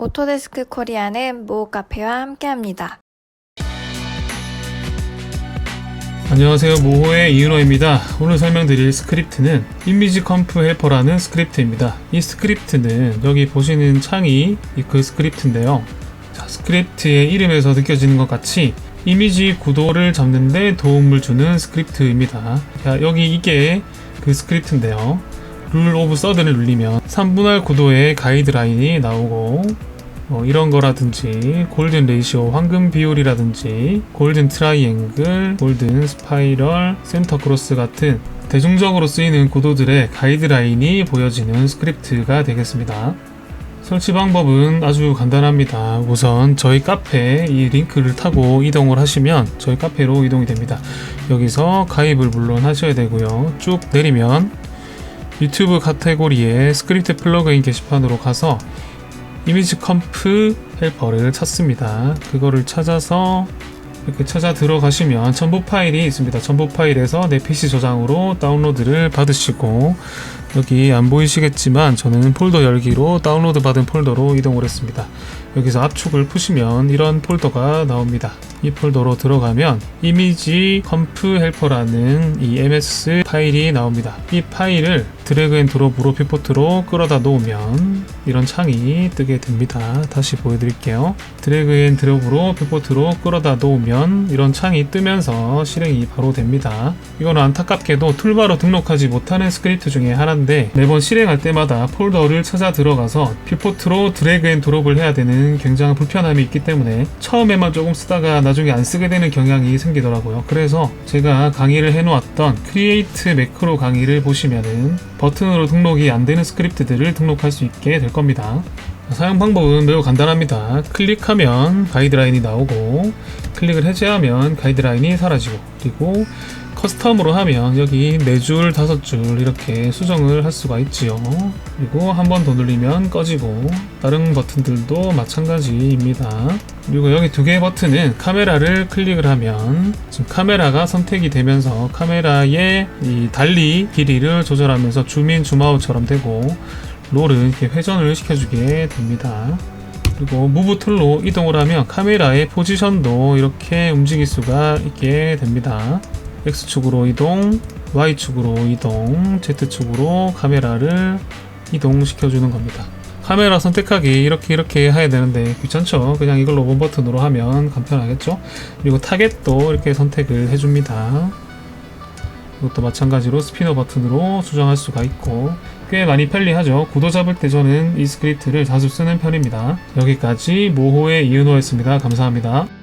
오토데스크 코리아는 모 카페와 함께합니다. 안녕하세요. 모호의 이은호입니다. 오늘 설명드릴 스크립트는 이미지 컴프 헬퍼라는 스크립트입니다. 이 스크립트는 여기 보시는 창이 이그 스크립트인데요. 자, 스크립트의 이름에서 느껴지는 것 같이 이미지 구도를 잡는데 도움을 주는 스크립트입니다. 자, 여기 이게 그 스크립트인데요 룰 오브 서드를 눌리면 3분할 구도의 가이드라인이 나오고 뭐 이런 거라든지 골든 레이시오 황금 비율이라든지 골든 트라이앵글 골든 스파이럴 센터 크로스 같은 대중적으로 쓰이는 구도들의 가이드라인이 보여지는 스크립트가 되겠습니다. 설치 방법은 아주 간단합니다. 우선 저희 카페 이 링크를 타고 이동을 하시면 저희 카페로 이동이 됩니다. 여기서 가입을 물론 하셔야 되고요. 쭉 내리면 유튜브 카테고리에 스크립트 플러그인 게시판으로 가서 이미지 컴프 헬퍼를 찾습니다. 그거를 찾아서 이렇게 찾아 들어가시면 첨부 파일이 있습니다. 첨부 파일에서 내 PC 저장으로 다운로드를 받으시고 여기 안 보이시겠지만 저는 폴더 열기로 다운로드 받은 폴더로 이동을 했습니다. 여기서 압축을 푸시면 이런 폴더가 나옵니다. 이 폴더로 들어가면 이미지 컴프 헬퍼라는 이 ms 파일이 나옵니다. 이 파일을 드래그 앤 드롭으로 뷰포트로 끌어다 놓으면 이런 창이 뜨게 됩니다. 다시 보여드릴게요. 드래그 앤 드롭으로 뷰포트로 끌어다 놓으면 이런 창이 뜨면서 실행이 바로 됩니다. 이거는 안타깝게도 툴바로 등록하지 못하는 스크립트 중에 하나 인데 매번 실행할 때마다 폴더를 찾아 들어가서 뷰포트로 드래그 앤 드롭을 해야 되는 굉장한 불편함이 있기 때문에 처음에만 조금 쓰다가 나중에 안 쓰게 되는 경향이 생기더라고요. 그래서 제가 강의를 해놓았던 크리에이트 매크로 강의를 보시면은 버튼으로 등록이 안 되는 스크립트들을 등록할 수 있게 될 겁니다. 사용 방법은 매우 간단합니다. 클릭하면 가이드라인이 나오고 클릭을 해제하면 가이드라인이 사라지고 그리고 커스텀으로 하면 여기 4줄, 5줄 이렇게 수정을 할 수가 있지요. 그리고 한 번더 누르면 꺼지고 다른 버튼들도 마찬가지입니다. 그리고 여기 두 개의 버튼은 카메라를 클릭을 하면 지금 카메라가 선택이 되면서 카메라의 이 달리 길이를 조절하면서 줌인 줌아웃처럼 되고 롤은 이렇게 회전을 시켜주게 됩니다. 그리고 무브 툴로 이동을 하면 카메라의 포지션도 이렇게 움직일 수가 있게 됩니다. X축으로 이동, Y축으로 이동, Z축으로 카메라를 이동시켜주는 겁니다. 카메라 선택하기 이렇게 이렇게 해야 되는데 귀찮죠? 그냥 이걸로 원 버튼으로 하면 간편하겠죠? 그리고 타겟도 이렇게 선택을 해줍니다. 이것도 마찬가지로 스피너 버튼으로 수정할 수가 있고 꽤 많이 편리하죠. 구도 잡을 때 저는 이 스크립트를 자주 쓰는 편입니다. 여기까지 모호의 이은호였습니다. 감사합니다.